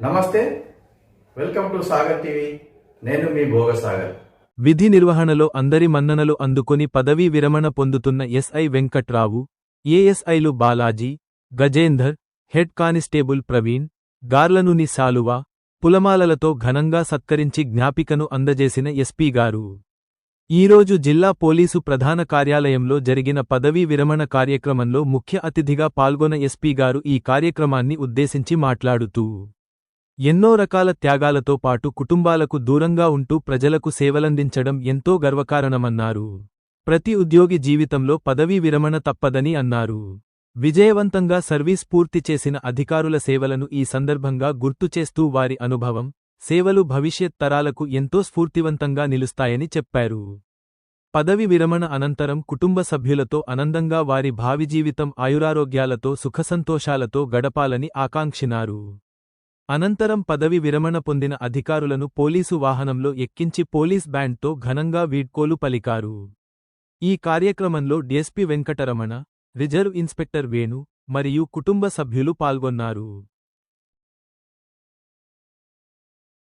నమస్తే welcome to Sagar TV. నేను మీ భోగసాగర్ విధి నిర్వహణలో అందరి మన్ననలు అందుకుని పదవీ విరమణ పొందుతున్న ఎస్ఐ వెంకట్రావు ఏఎస్ఐలు బాలాజీ గజేందర్ హెడ్ కానిస్టేబుల్ ప్రవీణ్ గార్లనుని శాలువా పులమాలలతో ఘనంగా సత్కరించి జ్ఞాపికను అందజేసిన ఎస్పీ గారు. ఈరోజు జిల్లా పోలీసు ప్రధాన కార్యాలయంలో జరిగిన పదవీ విరమణ కార్యక్రమంలో ముఖ్య అతిథిగా పాల్గొన్న ఎస్పీ గారు ఈ కార్యక్రమాన్ని ఉద్దేశించి మాట్లాడుతూ ఎన్నో రకాల త్యాగాలతో పాటు కుటుంబాలకు దూరంగా ఉంటూ ప్రజలకు సేవలందించడం ఎంతో గర్వకారణమన్నారు. ప్రతి ఉద్యోగి జీవితంలో పదవీ విరమణ తప్పదని అన్నారు. విజయవంతంగా సర్వీస్ పూర్తి చేసిన అధికారుల సేవలను ఈ సందర్భంగా గుర్తు చేస్తూ వారి అనుభవం సేవలు భవిష్యత్ తరాలకు ఎంతో స్ఫూర్తివంతంగా నిలుస్తాయని చెప్పారు. పదవి విరమణ అనంతరం కుటుంబ సభ్యులతో ఆనందంగా వారి భావిజీవితం ఆయురారోగ్యాలతో సుఖసంతోషాలతో గడపాలని ఆకాంక్షినారు. అనంతరం పదవి విరమణ పొందిన అధికారులను పోలీసు వాహనంలో ఎక్కించి పోలీస్ బ్యాండ్తో ఘనంగా వీడ్కోలు పలికారు. ఈ కార్యక్రమంలో DSP Venkataramana reserve inspector Venu మరియు కుటుంబ సభ్యులు పాల్గొన్నారు.